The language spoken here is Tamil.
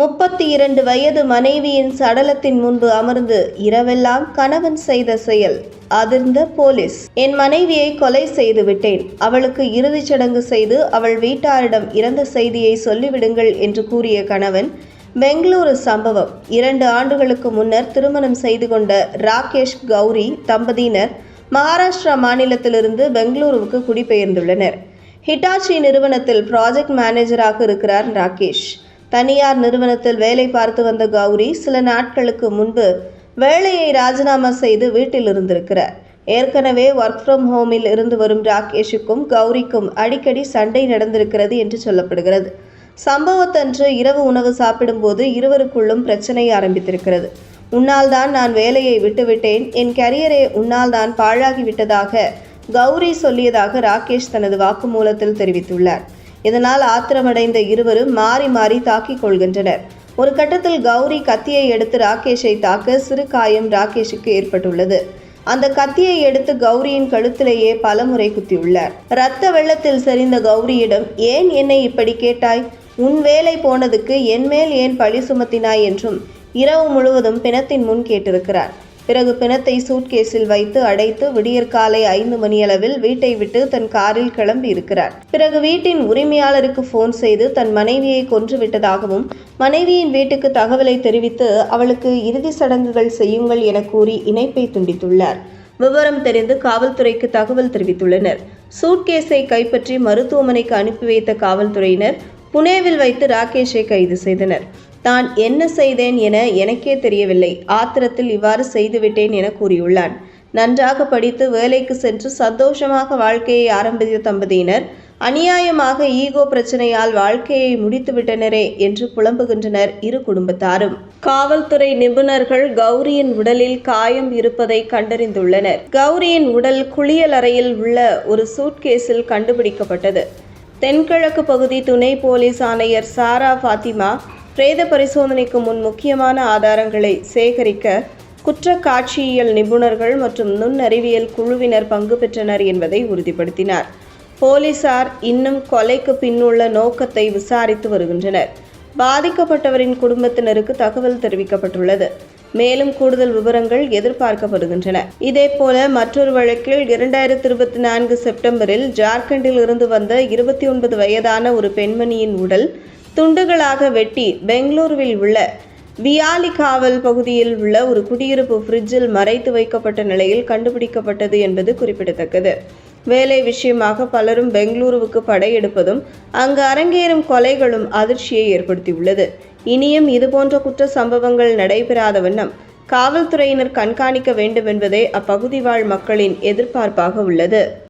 முப்பத்தி இரண்டு வயது மனைவியின் சடலத்தின் முன்பு அமர்ந்து இரவெல்லாம் கணவன் செய்த செயல். அதிர்ந்த போலீஸ். என் மனைவியை கொலை செய்து விட்டேன். அவளுக்கு இறுதிச் சடங்கு செய்து அவள் வீட்டாரிடம் இறந்த செய்தியை சொல்லிவிடுங்கள் என்று கூறிய கணவன் பெங்களூரு சம்பவம். இரண்டு ஆண்டுகளுக்கு முன்னர் திருமணம் செய்து கொண்ட ராகேஷ் கௌரி தம்பதியினர் மகாராஷ்டிரா மாநிலத்திலிருந்து பெங்களூருவுக்கு குடிபெயர்ந்துள்ளனர். ஹிட்டாச்சி நிறுவனத்தில் ப்ராஜெக்ட் மேனேஜராக இருக்கிறார் ராகேஷ். தனியார் நிறுவனத்தில் வேலை பார்த்து வந்த கௌரி சில நாட்களுக்கு முன்பு வேலையை ராஜினாமா செய்து வீட்டில் இருந்திருக்கிறார். ஏற்கனவே ஒர்க் ஃப்ரம் ஹோமில் இருந்து வரும் ராகேஷுக்கும் கௌரிக்கும் அடிக்கடி சண்டை நடந்திருக்கிறது என்று சொல்லப்படுகிறது. சம்பவத்தன்று இரவு உணவு சாப்பிடும்போது இருவருக்குள்ளும் பிரச்சனை ஆரம்பித்திருக்கிறது. உன்னால் தான் நான் வேலையை விட்டுவிட்டேன். என் கரியரே உன்னால் தான் பாழாகிவிட்டதாக கௌரி சொல்லியதாக ராகேஷ் தனது வாக்குமூலத்தில் தெரிவித்துள்ளார். இதனால் ஆத்திரமடைந்த இருவரும் மாறி மாறி தாக்கிக் கொள்கின்றனர். ஒரு கட்டத்தில் கௌரி கத்தியை எடுத்து ராகேஷை தாக்க சிறு காயம் ராகேஷுக்கு ஏற்பட்டுள்ளது. அந்த கத்தியை எடுத்து கௌரியின் கழுத்திலேயே பலமுறை குத்தியுள்ளார். இரத்த வெள்ளத்தில் சரிந்த கௌரியிடம் ஏன் என்னை இப்படி கேட்டாய்? உன் வேலை போனதுக்கு என் மேல் ஏன் பழி சுமத்தினாய்? என்றும் இரவு முழுவதும் பிணத்தின் முன் கேட்டிருக்கிறார். பிறகு பிணத்தை சூட்கேஸில் வைத்து அடைத்து விடியற்காலை ஐந்து மணியளவில் வீட்டை விட்டு தன் காரில் கிளம்பி இருக்கிறார். பிறகு வீட்டின் உரிமையாளருக்கு போன் செய்து தன் மனைவியை கொன்று விட்டதாகவும் மனைவியின் வீட்டுக்கு தகவலை தெரிவித்து அவளுக்கு இறுதி சடங்குகள் செய்யுங்கள் என கூறி இணைப்பை துண்டித்துள்ளார். விவரம் தெரிந்து காவல்துறைக்கு தகவல் தெரிவித்துள்ளனர். சூட்கேஸை கைப்பற்றி மருத்துவமனைக்கு அனுப்பி வைத்த காவல்துறையினர் புனேவில் வைத்து ராகேஷை கைது செய்தனர். தான் என்ன செய்தேன் என எனக்கே தெரியவில்லை. ஆத்திரத்தில் இவ்வாறு செய்துவிட்டேன் என கூறியுள்ளான். நன்றாக படித்து வேலைக்கு சென்று சந்தோஷமாக வாழ்க்கையை ஆரம்பித்த தம்பதியினர் அநியாயமாக ஈகோ பிரச்சனையால் வாழ்க்கையை முடித்துவிட்டனரே என்று புலம்புகின்றனர் இரு குடும்பத்தாரும். காவல்துறை நிபுணர்கள் கௌரியின் உடலில் காயம் இருப்பதை கண்டறிந்துள்ளனர். கௌரியின் உடல் குளியலறையில் உள்ள ஒரு சூட்கேஸில் கண்டுபிடிக்கப்பட்டது. தென்கிழக்கு பகுதி துணை போலீஸ் ஆணையர் சாரா ஃபாத்திமா பிரேத பரிசோதனைக்கு முன் முக்கியமான ஆதாரங்களை சேகரிக்க குற்றக்காட்சியியல் நிபுணர்கள் மற்றும் நுண்ணறிவியல் குழுவினர் பங்கு பெற்றனர் என்பதை உறுதிப்படுத்தினார். போலீசார் இன்னும் கொலைக்கு பின்னுள்ள நோக்கத்தை விசாரித்து வருகின்றனர். பாதிக்கப்பட்டவரின் குடும்பத்தினருக்கு தகவல் தெரிவிக்கப்பட்டுள்ளது. மேலும் கூடுதல் விவரங்கள் எதிர்பார்க்கப்படுகின்றன. இதேபோல மற்றொரு வழக்கில் இரண்டாயிரத்தி இருபத்தி நான்கு செப்டம்பரில் ஜார்க்கண்டில் இருந்து வந்த இருபத்தி ஒன்பது வயதான ஒரு பெண்மணியின் உடல் துண்டுகளாக வெட்டி பெங்களூருவில் உள்ள வியாலி காவல் பகுதியில் உள்ள ஒரு குடியிருப்பு ஃப்ரிட்ஜில் மறைத்து வைக்கப்பட்ட நிலையில் கண்டுபிடிக்கப்பட்டது என்பது குறிப்பிடத்தக்கது. வேலை விஷயமாக பலரும் பெங்களூருவுக்கு படையெடுப்பதும் அங்கு அரங்கேறும் கொலைகளும் அதிர்ச்சியை ஏற்படுத்தியுள்ளது. இனியும் இதுபோன்ற குற்ற சம்பவங்கள் நடைபெறாத வண்ணம் காவல்துறையினர் கண்காணிக்க வேண்டும் என்பதே அப்பகுதி வாழ் மக்களின் எதிர்பார்ப்பாக உள்ளது.